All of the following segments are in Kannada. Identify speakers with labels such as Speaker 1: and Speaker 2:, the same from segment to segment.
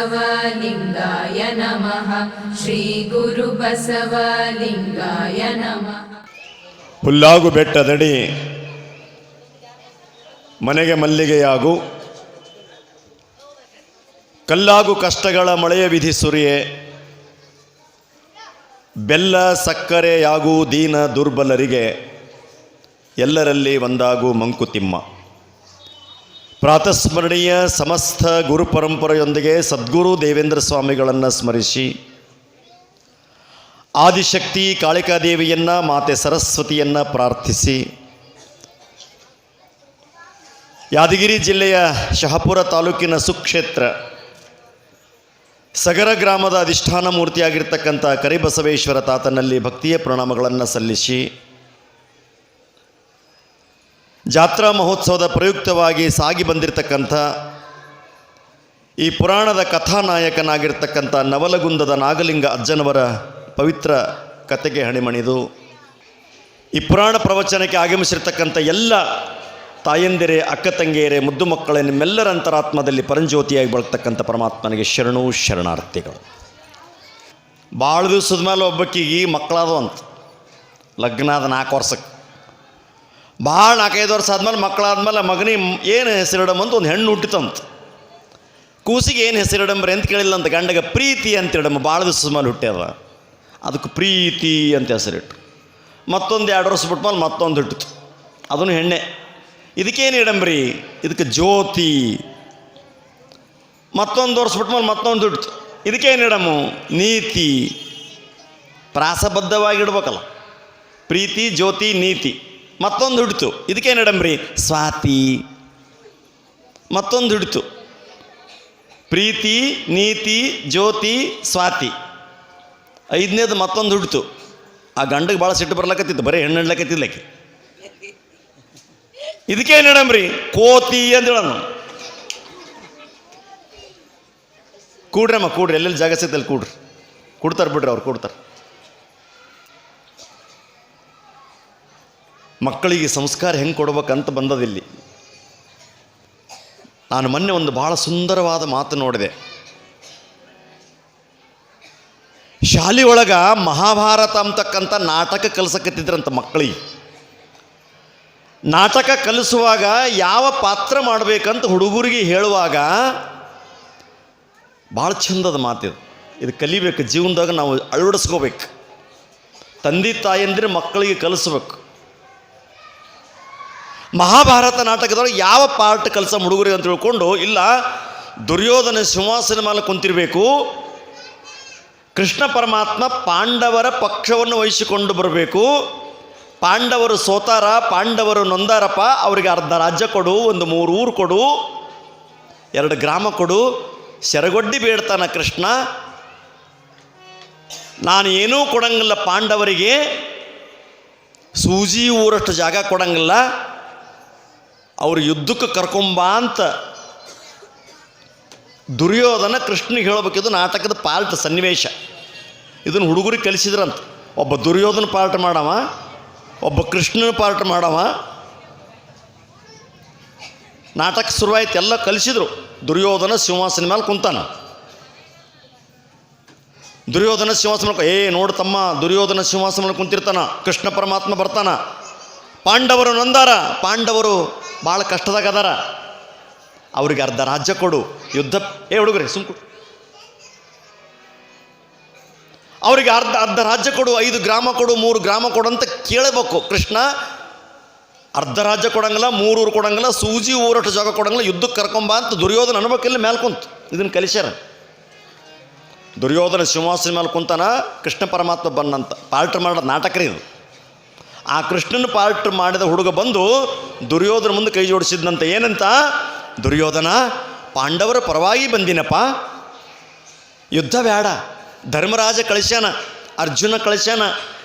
Speaker 1: श्रीगुरुबसवलिङ्गाय नमः श्रीगुरुबसवलिङ्गाय नमः
Speaker 2: ಹುಲ್ಲಾಗು ಬೆಟ್ಟದಡಿ ಮನೆಗೆ ಮಲ್ಲಿಗೆಯಾಗು ಕಲ್ಲಾಗು ಕಷ್ಟಗಳ ಮಳೆಯ ವಿಧಿ ಸುರಿಯೆ ಬೆಲ್ಲ ಸಕ್ಕರೆಯಾಗು ದೀನ ದುರ್ಬಲರಿಗೆ ಎಲ್ಲರಲ್ಲಿ ಒಂದಾಗು ಮಂಕುತಿಮ್ಮ ಪ್ರಾತಸ್ಮರಣೀಯ ಸಮಸ್ತ ಗುರು ಪರಂಪರೆಯೊಂದಿಗೆ ಸದ್ಗುರು ದೇವೇಂದ್ರ ಸ್ವಾಮಿಗಳನ್ನು ಸ್ಮರಿಸಿ, ಆದಿಶಕ್ತಿ ಕಾಳಿಕಾದೇವಿಯನ್ನು, ಮಾತೆ ಸರಸ್ವತಿಯನ್ನು ಪ್ರಾರ್ಥಿಸಿ, ಯಾದಗಿರಿ ಜಿಲ್ಲೆಯ ಶಹಪುರ ತಾಲೂಕಿನ ಸುಕ್ಷೇತ್ರ ಸಗರ ಗ್ರಾಮದ ಅಧಿಷ್ಠಾನ ಮೂರ್ತಿಯಾಗಿರ್ತಕ್ಕಂಥ ಕರಿಬಸವೇಶ್ವರ ತಾತನಲ್ಲಿ ಭಕ್ತಿಯ ಪ್ರಣಾಮಗಳನ್ನು ಸಲ್ಲಿಸಿ ಜಾತ್ರಾ ಮಹೋತ್ಸವದ ಪ್ರಯುಕ್ತವಾಗಿ ಸಾಗಿ ಬಂದಿರತಕ್ಕಂಥ ಈ ಪುರಾಣದ ಕಥಾನಾಯಕನಾಗಿರ್ತಕ್ಕಂಥ ನವಲಗುಂದದ ನಾಗಲಿಂಗ ಅಜ್ಜನವರ ಪವಿತ್ರ ಕತೆಗೆ ಹಣಿಮಣಿದು. ಈ ಪುರಾಣ ಪ್ರವಚನಕ್ಕೆ ಆಗಮಿಸಿರ್ತಕ್ಕಂಥ ಎಲ್ಲ ತಾಯಂದಿರೇ, ಅಕ್ಕ ತಂಗಿಯರೇ, ಮುದ್ದು ಮಕ್ಕಳೇ, ನಿಮ್ಮೆಲ್ಲರ ಅಂತರಾತ್ಮದಲ್ಲಿ ಪರಂಜ್ಯೋತಿಯಾಗಿ ಬಳತಕ್ಕಂಥ ಪರಮಾತ್ಮನಿಗೆ ಶರಣು ಶರಣಾರ್ಥಿಗಳು. ಭಾಳ ದಿವಸದ ಮೇಲೆ ಒಬ್ಬಕ್ಕಿಗೆ ಮಕ್ಕಳಾದವು ಅಂತ ಲಗ್ನ ಆದ ನಾಲ್ಕು ವರ್ಷಕ್ಕೆ. ಭಾಳ ನಾಲ್ಕೈದು ವರ್ಷ ಆದ್ಮೇಲೆ ಮಕ್ಕಳಾದ್ಮೇಲೆ ಮಗನಿಗೆ ಏನು ಹೆಸರಿಡಮ್ ಅಂತ ಒಂದು ಹೆಣ್ಣು ಹುಟ್ಟಿತಂತ. ಕೂಸಿಗೆ ಏನು ಹೆಸರಿಡಂಬ್ರಿ ಅಂತ ಕೇಳಿಲ್ಲ ಅಂತ ಗಂಡಗ, ಪ್ರೀತಿ ಅಂತ ಇಡಮ್ಮ ಭಾಳ ದಿವಸದ ಮೇಲೆ ಹುಟ್ಟ್ಯದ ಅದಕ್ಕೆ ಪ್ರೀತಿ ಅಂತ ಹೆಸರಿಟ್ಟು ಮತ್ತೊಂದು ಎರಡು ವರ್ಷ ಬಿಟ್ಮೇಲೆ ಮತ್ತೊಂದು ಹುಟ್ಟಿತು. ಅದನ್ನು ಹೆಣ್ಣೆ. ಇದಕ್ಕೇನು ಇಡಂಬ್ರಿ ಇದಕ್ಕೆ ಜ್ಯೋತಿ. ಮತ್ತೊಂದು ವರ್ಷ ಬಿಟ್ಮೇಲೆ ಮತ್ತೊಂದು ಹುಟ್ಟಿತು. ಇದಕ್ಕೇನು ಇಡಮು? ನೀತಿ. ಪ್ರಾಸಬದ್ಧವಾಗಿ ಇಡ್ಬೇಕಲ್ಲ ಪ್ರೀತಿ, ಜ್ಯೋತಿ, ನೀತಿ. ಮತ್ತೊಂದು ಹುಡ್ತು. ಇದಕ್ಕೇನು ಇಡಂಬ್ರಿ? ಸ್ವಾತಿ. ಮತ್ತೊಂದು ಹಿಡಿತು. ಪ್ರೀತಿ, ನೀತಿ, ಜ್ಯೋತಿ, ಸ್ವಾತಿ. ಐದನೇದು ಮತ್ತೊಂದು ಹುಡ್ತು. ಆ ಗಂಡಗೆ ಭಾಳ ಸಿಟ್ಟು ಬರ್ಲಕತ್ತಿತ್ತು, ಬರೀ ಹೆಣ್ಣು ಹಿಡ್ಲಕತ್ತಿದ್ಲಕ್ಕೆ ಇದಕ್ಕೇನು ಇಡಂಬ್ರಿ? ಕೋತಿ ಅಂತ ಹೇಳೋಣ ಕೂಡ್ರಮ್ಮ, ಕೂಡ್ರಿ. ಎಲ್ಲೆಲ್ಲಿ ಜಾಗ ಸಿಗ್ತಲ್ಲಿ ಕೂಡ್ರಿ. ಕೊಡ್ತಾರೆ ಬಿಡ್ರಿ ಅವ್ರು, ಕೊಡ್ತಾರೆ. ಮಕ್ಕಳಿಗೆ ಸಂಸ್ಕಾರ ಹೆಂಗೆ ಕೊಡ್ಬೇಕಂತ ಬಂದದಿಲ್ಲಿ. ನಾನು ಮೊನ್ನೆ ಒಂದು ಭಾಳ ಸುಂದರವಾದ ಮಾತು ನೋಡಿದೆ. ಶಾಲೆ ಒಳಗ ಮಹಾಭಾರತ ಅಂತಕ್ಕಂಥ ನಾಟಕ ಕಲಿಸಕತ್ತಿದ್ರಂತ ಮಕ್ಕಳಿಗೆ ನಾಟಕ ಕಲಿಸುವಾಗ ಯಾವ ಪಾತ್ರ ಮಾಡಬೇಕಂತ ಹುಡುಗರಿಗೆ ಹೇಳುವಾಗ ಭಾಳ ಚಂದದ ಮಾತಿದು. ಇದು ಕಲಿಬೇಕು, ಜೀವನದಾಗ ನಾವು ಅಳವಡಿಸ್ಕೋಬೇಕು. ತಂದೆ ತಾಯಂದ್ರೆ ಮಕ್ಕಳಿಗೆ ಕಲಿಸ್ಬೇಕು. ಮಹಾಭಾರತ ನಾಟಕದೊಳಗೆ ಯಾವ ಪಾರ್ಟ್ ಕೆಲಸ ಹುಡುಗರಿಗೆ ಅಂತ ತಿಳ್ಕೊಂಡು, ಇಲ್ಲ, ದುರ್ಯೋಧನ ಸಿಂಹಾಸನ ಮೇಲೆ ಕುಂತಿರಬೇಕು, ಕೃಷ್ಣ ಪರಮಾತ್ಮ ಪಾಂಡವರ ಪಕ್ಷವನ್ನು ವಹಿಸಿಕೊಂಡು ಬರಬೇಕು, ಪಾಂಡವರು ಸೋತಾರ, ಪಾಂಡವರು ನೊಂದಾರಪ್ಪ, ಅವರಿಗೆ ಅರ್ಧ ರಾಜ್ಯ ಕೊಡು, ಒಂದು ಮೂರು ಊರು ಕೊಡು, ಎರಡು ಗ್ರಾಮ ಕೊಡು ಸೆರಗೊಡ್ಡಿ ಬೇಡ್ತಾನ ಕೃಷ್ಣ, ನಾನು ಏನೂ ಕೊಡಂಗಿಲ್ಲ ಪಾಂಡವರಿಗೆ, ಸೂಜಿ ಊರಷ್ಟು ಜಾಗ ಕೊಡಂಗಿಲ್ಲ ಅವ್ರು ಯುದ್ಧಕ್ಕೆ ಕರ್ಕೊಂಬ ಅಂತ ದುರ್ಯೋಧನ ಕೃಷ್ಣನಿಗೆ ಹೇಳಬೇಕಿದ್ದು ನಾಟಕದ ಪಾರ್ಟ್ ಸನ್ನಿವೇಶ. ಇದನ್ನು ಹುಡುಗರಿಗೆ ಕಲಿಸಿದ್ರಂತ. ಒಬ್ಬ ದುರ್ಯೋಧನ ಪಾರ್ಟ್ ಮಾಡವ, ಒಬ್ಬ ಕೃಷ್ಣನ ಪಾರ್ಟ್ ಮಾಡವ. ನಾಟಕ ಶುರುವಾಯ್ತು, ಎಲ್ಲ ಕಲಿಸಿದ್ರು. ದುರ್ಯೋಧನ ಸಿಂಹಾಸನ ಮೇಲೆ ಕುಂತಾನ. ದುರ್ಯೋಧನ ಸಿಂಹಾಸನ ಏ, ನೋಡು ತಮ್ಮ, ದುರ್ಯೋಧನ ಸಿಂಹಾಸನ ಕುಂತಿರ್ತಾನ, ಕೃಷ್ಣ ಪರಮಾತ್ಮ ಬರ್ತಾನ. ಪಾಂಡವರು ನಂದಾರ, ಪಾಂಡವರು ಭಾಳ ಕಷ್ಟದಾಗ ಅದಾರ. ಅವ್ರಿಗೆ ಅರ್ಧ ರಾಜ್ಯ ಕೊಡು, ಯುದ್ಧ ಏ, ಹುಡುಗರೆ, ಸುಮ್ಕು. ಅವರಿಗೆ ಅರ್ಧ ಅರ್ಧ ರಾಜ್ಯ ಕೊಡು, ಐದು ಗ್ರಾಮ ಕೊಡು, ಮೂರು ಗ್ರಾಮ ಕೊಡು ಅಂತ ಕೇಳಬೇಕು. ಕೃಷ್ಣ, ಅರ್ಧ ರಾಜ್ಯ ಕೊಡಂಗಿಲ್ಲ ಮೂರು ಊರು ಕೊಡಂಗಿಲ್ಲ, ಸೂಜಿ ಊರಟ ಜಾಗ ಕೊಡಂಗಿಲ್ಲ, ಯುದ್ಧಕ್ಕೆ ಕರ್ಕೊಂಬ ಅಂತ ದುರ್ಯೋಧನ ಅನ್ಬೇಕಿಲ್ಲ ಮೇಲೆ ಕುಂತು. ಇದನ್ನು ಕಲಿಸ್ಯಾರ. ದುರ್ಯೋಧನ ಸಿಂಹಾಸನ ಮೇಲೆ ಕುಂತಾನ, ಕೃಷ್ಣ ಪರಮಾತ್ಮ ಬಂದಂತ. ಪಾರ್ಟ್ ಮಾಡೋದು ನಾಟಕ ರೀ ಇದು. ಆ ಕೃಷ್ಣನ ಪಾರ್ಟ್ ಮಾಡಿದ ಹುಡುಗ ಬಂದು ದುರ್ಯೋಧನ ಮುಂದೆ ಕೈ ಜೋಡಿಸಿದ್ನಂತ ಏನಂತ? ದುರ್ಯೋಧನ, ಪಾಂಡವರ ಪರವಾಗಿ ಬಂದಿನಪ್ಪ. ಯುದ್ಧ ಬೇಡ. ಧರ್ಮರಾಜ ಕಳಿಸ್ಯಾನ, ಅರ್ಜುನ ಕಳಿಸ್ಯಾನ,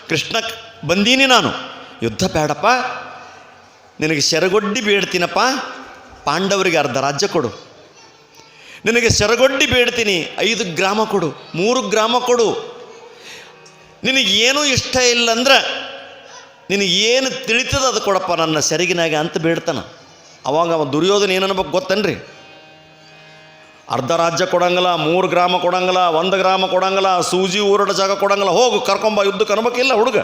Speaker 2: ಕೃಷ್ಣ ಬಂದೀನಿ ನಾನು. ಯುದ್ಧ ಬೇಡಪ್ಪ. ನಿನಗೆ ಸೆರಗೊಡ್ಡಿ ಬೇಡ್ತೀನಪ್ಪ. ಪಾಂಡವರಿಗೆ ಅರ್ಧ ರಾಜ್ಯ ಕೊಡು. ನಿನಗೆ ಸೆರಗೊಡ್ಡಿ ಬೇಡ್ತೀನಿ. ಐದು ಗ್ರಾಮ ಕೊಡು. ಮೂರು ಗ್ರಾಮ ಕೊಡು. ನಿನಗೇನೂ ಇಷ್ಟ ಇಲ್ಲ ಅಂದ್ರೆ ನಿನಗೆ ಏನು ತಿಳಿತದ ಅದು ಕೊಡಪ್ಪ, ನನ್ನ ಸೆರಿಗಿನಾಗೆ ಅಂತ ಬೇಡ್ತಾನ. ಅವಾಗ ಅವ ದುರ್ಯೋಧನ ಏನನ್ಬೇಕು ಗೊತ್ತನ್ರಿ? ಅರ್ಧ ರಾಜ್ಯ ಕೊಡಂಗಿಲ್ಲ ಮೂರು ಗ್ರಾಮ ಕೊಡಂಗಿಲ್ಲ ಒಂದು ಗ್ರಾಮ ಕೊಡಂಗಿಲ್ಲ ಸೂಜಿ ಊರಡ ಜಾಗ ಕೊಡಂಗಿಲ್ಲ ಹೋಗು, ಕರ್ಕೊಂಬ, ಯುದ್ಧಕ್ಕೆ ಅನ್ಬೇಕಿಲ್ಲ ಹುಡುಗ.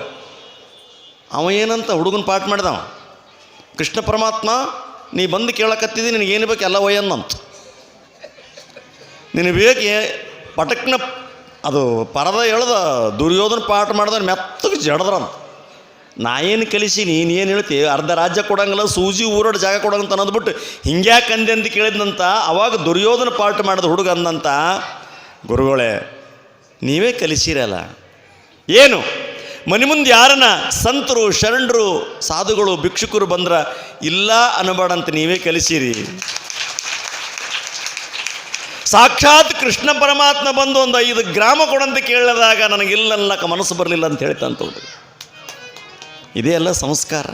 Speaker 2: ಅವ ಏನಂತ ಹುಡುಗನ ಪಾಠ ಮಾಡಿದವ? ಕೃಷ್ಣ ಪರಮಾತ್ಮ, ನೀ ಬಂದು ಕೇಳಕತ್ತಿದ್ದಿ ನಿನಗೆ ಏನು ಬೇಕು ಎಲ್ಲ ಒಯ್ಯನ್ನಂತ ನಿನಗೆ ಬೇಕು ಪಟಕ್ನ, ಅದು ಪರದ ಎಳ್ದ ದುರ್ಯೋಧನ ಪಾಠ ಮಾಡ್ದ ಮೆತ್ತಗೆ ಜಡದ್ರಂತ. ನಾ ಏನು ಕಲಿಸಿ, ನೀನು ಹೇಳ್ತಿ? ಅರ್ಧ ರಾಜ್ಯ ಕೊಡಂಗಿಲ್ಲ, ಸೂಜಿ ಊರೋಡ್ ಜಾಗ ಕೊಡಂಗಂತ ಅನ್ನೋದ್ಬಿಟ್ಟು ಹಿಂಗ್ಯಾಕೆ ಅಂದೆ ಅಂತ ಕೇಳಿದ್ನಂತ, ಅವಾಗ ದುರ್ಯೋಧನ ಪಾಠ ಮಾಡಿದ ಹುಡುಗ ಅಂದಂತ, ಗುರುಗಳೇ, ನೀವೇ ಕಲಿಸಿರಲ್ಲ. ಏನು? ಮನೆ ಮುಂದೆ ಯಾರನ್ನ ಸಂತರು, ಶರಣರು, ಸಾಧುಗಳು, ಭಿಕ್ಷುಕರು ಬಂದ್ರ, ಇಲ್ಲ ಅನ್ನಬೇಡಂತ ನೀವೇ ಕಲಿಸಿರಿ. ಸಾಕ್ಷಾತ್ ಕೃಷ್ಣ ಪರಮಾತ್ಮ ಬಂದು ಒಂದು ಐದು ಗ್ರಾಮ ಕೊಡಂತ ಕೇಳಿದಾಗ ನನಗಿಲ್ಲನ್ನಕ ಮನಸ್ಸು ಬರಲಿಲ್ಲ ಅಂತ ಹೇಳ್ತಂತ ಇದೇ ಅಲ್ಲ ಸಂಸ್ಕಾರ.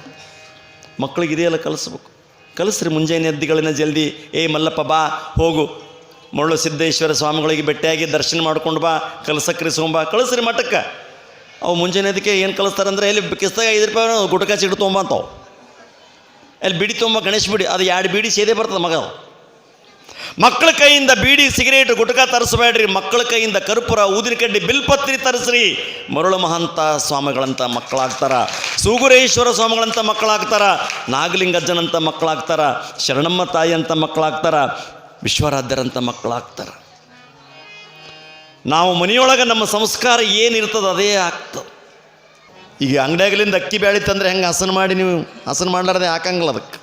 Speaker 2: ಮಕ್ಕಳಿಗೆ ಇದೆಯಲ್ಲ ಕಲಿಸ್ಬೇಕು. ಕಲಿಸ್ರಿ ಮುಂಜಾನೆ ಎದ್ದುಗಳಿನ ಜಲ್ದಿ, ಏ ಮಲ್ಲಪ್ಪ, ಬಾ, ಹೋಗು. ಮುಳ್ಳು ಸಿದ್ದೇಶ್ವರ ಸ್ವಾಮಿಗಳಿಗೆ ಭೇಟಿಯಾಗಿ ದರ್ಶನ ಮಾಡ್ಕೊಂಡು ಬಾ, ಕಲಸಕ್ರಿ ಸೋಂಬ. ಕಳಿಸ್ರಿ ಮಠಕ್ಕೆ. ಅವು ಮುಂಜಾನೆ ಅದಕ್ಕೆ ಏನು ಕಲಿಸ್ತಾರಂದ್ರೆ ಇಲ್ಲಿ ಕಿಸ್ದಾಗ ಐದು ರೂಪಾಯಿ ಗುಟಕ ಸಿಟ್ಟು ತೊಗೊಂಬ ಅಂತಾವು. ಅಲ್ಲಿ ಬಿಡಿ ತೊಗೊಂಬ ಗಣೇಶ ಬಿಡಿ, ಅದು ಎರಡು ಬಿಡಿ ಸೇದೇ ಬರ್ತದೆ ಮಗ ಮಕ್ಕಳ ಕೈಯಿಂದ ಬೀಡಿ ಸಿಗರೇಟ್ ಗುಟಕ ತರಿಸಬೇಡ್ರಿ. ಮಕ್ಕಳ ಕೈಯಿಂದ ಕರ್ಪೂರ, ಊದಿನ ಕಡ್ಡಿ, ಬಿಲ್ಪತ್ರಿ ತರಿಸ್ರಿ. ಮರುಳು ಮಹಂತ ಸ್ವಾಮಿಗಳಂತ ಮಕ್ಕಳಾಗ್ತಾರ. ಸೂಗುರೇಶ್ವರ ಸ್ವಾಮಿಗಳಂತ ಮಕ್ಕಳಾಗ್ತಾರ. ನಾಗಲಿಂಗಜ್ಜನಂತ ಮಕ್ಕಳಾಗ್ತಾರ. ಶರಣಮ್ಮ ತಾಯಿ ಅಂತ ಮಕ್ಕಳಾಗ್ತಾರ. ವಿಶ್ವರಾಧ್ಯರಂತ ಮಕ್ಕಳಾಗ್ತಾರ. ನಾವು ಮನೆಯೊಳಗೆ ನಮ್ಮ ಸಂಸ್ಕಾರ ಏನಿರ್ತದೆ ಅದೇ ಆಗ್ತದೆ ಈಗ ಅಂಗಡಿಯಾಗಲಿಂದ ಅಕ್ಕಿ ಬ್ಯಾಳಿ ತಂದ್ರೆ ಹೆಂಗೆ ಹಸನ ಮಾಡಿ ನೀವು? ಹಸನ ಮಾಡಲಾರ್ದೆ ಹಾಕಂಗಿಲ್ಲ ಅದಕ್ಕೆ.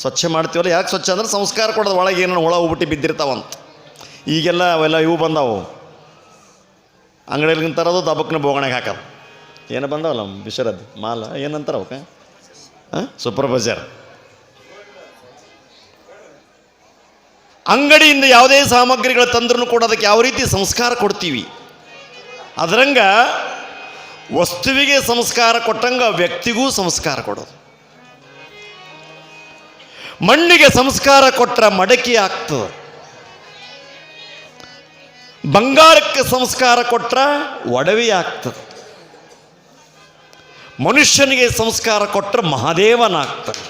Speaker 2: ಸ್ವಚ್ಛ ಮಾಡ್ತೀವಲ್ಲ? ಯಾಕೆ ಸ್ವಚ್ಛ ಅಂದ್ರೆ ಸಂಸ್ಕಾರ ಕೊಡೋದು. ಒಳಗೆ ಏನೋ ಹುಳ ಹೋಗ್ಬಿಟ್ಟು ಬಿದ್ದಿರ್ತಾವಂತ. ಈಗೆಲ್ಲ ಅವೆಲ್ಲ ಇವು ಬಂದಾವು. ಅಂಗಡಿಯಲ್ಲಿ ತರೋದು ದಬಕ್ನ ಬೋಗಣೆಗೆ ಹಾಕೋದು. ಏನು ಬಂದಾವಲ್ಲ ಬಿಷರದ್ದು ಮಾಲ ಏನಂತಾರೆ ಅವಕ್ಕೆ ಹಾಂ? Super bazaar. ಅಂಗಡಿಯಿಂದ ಯಾವುದೇ ಸಾಮಗ್ರಿಗಳು ತಂದ್ರೂ ಕೂಡ ಅದಕ್ಕೆ ಯಾವ ರೀತಿ ಸಂಸ್ಕಾರ ಕೊಡ್ತೀವಿ? ಅದರಂಗ ವಸ್ತುವಿಗೆ ಸಂಸ್ಕಾರ ಕೊಟ್ಟಂಗ ವ್ಯಕ್ತಿಗೂ ಸಂಸ್ಕಾರ ಕೊಡೋದು. ಮಣ್ಣಿಗೆ ಸಂಸ್ಕಾರ ಕೊಟ್ಟರೆ ಮಡಕಿ ಆಗ್ತದೆ. ಬಂಗಾರಕ್ಕೆ ಸಂಸ್ಕಾರ ಕೊಟ್ಟರೆ ಒಡವಿ ಆಗ್ತದೆ. ಮನುಷ್ಯನಿಗೆ ಸಂಸ್ಕಾರ ಕೊಟ್ಟರೆ ಮಹಾದೇವನಾಗ್ತಾನೆ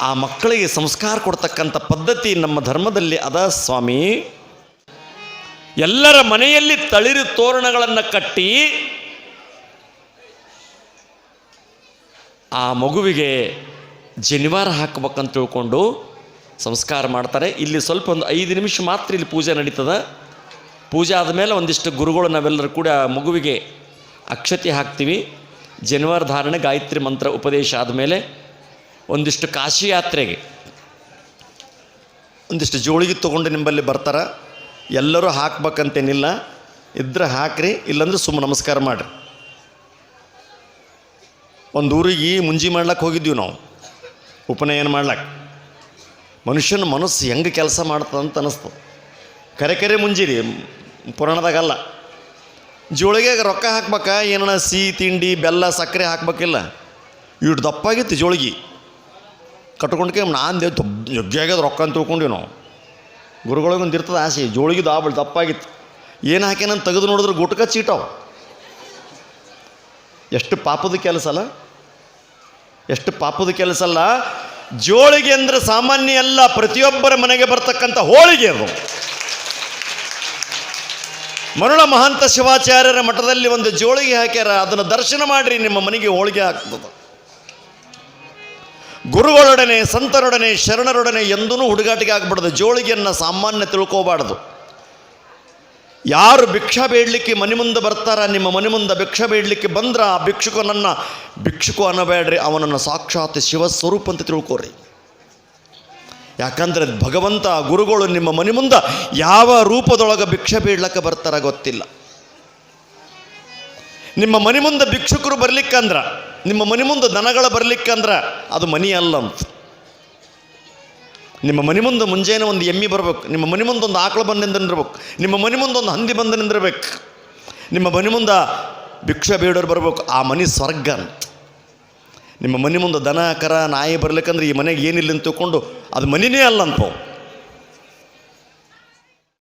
Speaker 2: ಆ ಮಕ್ಕಳಿಗೆ ಸಂಸ್ಕಾರ ಕೊಡ್ತಕ್ಕಂಥ ಪದ್ಧತಿ ನಮ್ಮ ಧರ್ಮದಲ್ಲಿ ಅದ ಸ್ವಾಮಿ. ಎಲ್ಲರ ಮನೆಯಲ್ಲಿ ತಳಿರು ತೋರಣಗಳನ್ನು ಕಟ್ಟಿ ಆ ಮಗುವಿಗೆ ಜನಿವಾರ ಹಾಕ್ಬೇಕಂತ ತಿಳ್ಕೊಂಡು ಸಂಸ್ಕಾರ ಮಾಡ್ತಾರೆ. ಇಲ್ಲಿ ಸ್ವಲ್ಪ ಒಂದು ಐದು ನಿಮಿಷ ಮಾತ್ರ ಇಲ್ಲಿ ಪೂಜೆ ನಡೀತದ. ಪೂಜೆ ಆದಮೇಲೆ ಒಂದಿಷ್ಟು ಗುರುಗಳು ನಾವೆಲ್ಲರೂ ಕೂಡ ಮಗುವಿಗೆ ಅಕ್ಷತೆ ಹಾಕ್ತೀವಿ. ಜನಿವಾರ ಧಾರಣೆ, ಗಾಯತ್ರಿ ಮಂತ್ರ, ಉಪದೇಶ ಆದಮೇಲೆ ಒಂದಿಷ್ಟು ಕಾಶಿ ಯಾತ್ರೆಗೆ ಒಂದಿಷ್ಟು ಜೋಳಿಗೆ ತೊಗೊಂಡು ನಿಂಬಲ್ಲಿ ಬರ್ತಾರೆ. ಎಲ್ಲರೂ ಹಾಕ್ಬೇಕಂತೇನಿಲ್ಲ. ಇದ್ರೆ ಹಾಕ್ರಿ, ಇಲ್ಲಾಂದ್ರೆ ಸುಮ್ಮ ನಮಸ್ಕಾರ ಮಾಡಿರಿ. ಒಂದು ಊರಿಗೆ ಮುಂಜಿ ಮಾಡ್ಲಕ್ಕೆ ಹೋಗಿದ್ದೀವಿ ನಾವು. ಉಪನಯನ ಮಾಡ್ಲಕ್ಕೆ ಮನುಷ್ಯನ ಮನಸ್ಸು ಹೆಂಗೆ ಕೆಲಸ ಮಾಡ್ತದೆ ಅಂತ ಅನಿಸ್ತು. ಕರೆ ಕರೆ ಮುಂಜಿರಿ, ಪುರಾಣದಾಗಲ್ಲ. ಜೋಳಿಗೆ ರೊಕ್ಕ ಹಾಕ್ಬೇಕ, ಏನನ ಸಿಹಿ ತಿಂಡಿ, ಬೆಲ್ಲ, ಸಕ್ಕರೆ ಹಾಕ್ಬೇಕಿಲ್ಲ. ಇಟ್ಟು ದಪ್ಪಾಗಿತ್ತು ಜೋಳಿಗೆ. ಕಟ್ಕೊಂಡ್ಕೆ ನಾನು ದೇವ್ ಜಗ್ಗಾಗ್ಯದ ರೊಕ್ಕ ಅಂತ ತಿಳ್ಕೊಂಡ್ವಿ ನಾವು. ಗುರುಗಳಿಗೊಂದು ಇರ್ತದೆ ಆಸೆ ಜೋಳಿಗೆ ದಾಬಳು ದಪ್ಪಾಗಿತ್ತು. ಏನು ಹಾಕ್ಯಾನಂತ ತೆಗೆದು ನೋಡಿದ್ರೆ ಗುಟ್ಕ ಚೀಟವು ಎಷ್ಟು ಪಾಪದ ಕೆಲಸ ಅಲ್ಲ. ಎಷ್ಟು ಪಾಪದ ಕೆಲಸ ಅಲ್ಲ? ಜೋಳಿಗೆ ಅಂದರೆ ಸಾಮಾನ್ಯ ಅಲ್ಲ ಪ್ರತಿಯೊಬ್ಬರ ಮನೆಗೆ ಬರ್ತಕ್ಕಂಥ ಹೋಳಿಗೆ ಅದು. ಮರುಳ ಮಹಾಂತ ಶಿವಾಚಾರ್ಯರ ಮಠದಲ್ಲಿ ಒಂದು ಜೋಳಿಗೆ ಹಾಕ್ಯಾರ, ಅದನ್ನು ದರ್ಶನ ಮಾಡಿರಿ, ನಿಮ್ಮ ಮನೆಗೆ ಹೋಳಿಗೆ ಆಗ್ತದೆ. ಗುರುಗಳೊಡನೆ, ಸಂತರೊಡನೆ, ಶರಣರೊಡನೆ ಎಂದೂ ಹುಡುಗಾಟಿಗೆ ಆಗ್ಬಾರ್ದು ಜೋಳಿಗೆಯನ್ನು ಸಾಮಾನ್ಯ ತಿಳ್ಕೋಬಾರ್ದು. ಯಾರು ಭಿಕ್ಷ ಬೇಡಲಿಕ್ಕೆ ಮನೆ ಮುಂದೆ ಬರ್ತಾರ, ನಿಮ್ಮ ಮನೆ ಮುಂದೆ ಭಿಕ್ಷ ಬೇಡಲಿಕ್ಕೆ ಬಂದ್ರೆ ಆ ಭಿಕ್ಷುಕನನ್ನು ಭಿಕ್ಷುಕು ಅನ್ನಬೇಡ್ರಿ ಅವನನ್ನು ಸಾಕ್ಷಾತ್ ಶಿವಸ್ವರೂಪ ಅಂತ ತಿಳ್ಕೊರಿ. ಯಾಕಂದ್ರೆ ಭಗವಂತ, ಗುರುಗಳು ನಿಮ್ಮ ಮನೆ ಮುಂದೆ ಯಾವ ರೂಪದೊಳಗೆ ಭಿಕ್ಷೆ ಬೇಡ್ಲಕ್ಕೆ ಬರ್ತಾರ ಗೊತ್ತಿಲ್ಲ. ನಿಮ್ಮ ಮನೆ ಮುಂದೆ ಭಿಕ್ಷುಕರು ಬರ್ಲಿಕ್ಕಂದ್ರ, ನಿಮ್ಮ ಮನೆ ಮುಂದೆ ದನಗಳು ಬರ್ಲಿಕ್ಕಂದ್ರ ಅದು ಮನಿ ಅಲ್ಲ ಅಂತ. ನಿಮ್ಮ ಮನೆ ಮುಂದೆ ಮುಂಜಾನೆ ಒಂದು ಎಮ್ಮಿ ಬರಬೇಕು. ನಿಮ್ಮ ಮನೆ ಮುಂದೆ ಒಂದು ಆಕಳು ಬಂದು ನಿಂದಿರ್ಬೇಕು. ನಿಮ್ಮ ಮನೆ ಮುಂದೆ ಒಂದು ಹಂದಿ ಬಂದು ನಿಂದಿರ್ಬೇಕು. ನಿಮ್ಮ ಮನೆ ಮುಂದೆ ಭಿಕ್ಷೆ ಬೇಡೋರು ಬರಬೇಕು. ಆ ಮನೆ ಸ್ವರ್ಗ ಅಂತ. ನಿಮ್ಮ ಮನೆ ಮುಂದೆ ದನ, ಕರ, ನಾಯಿ ಬರ್ಲಿಕ್ಕಂದ್ರೆ ಈ ಮನೆಗೆ ಏನಿಲ್ಲ ಅಂತ ತಿಳ್ಕೊಂಡು ಅದು ಮನೆಯೇ ಅಲ್ಲ ಅಂತ.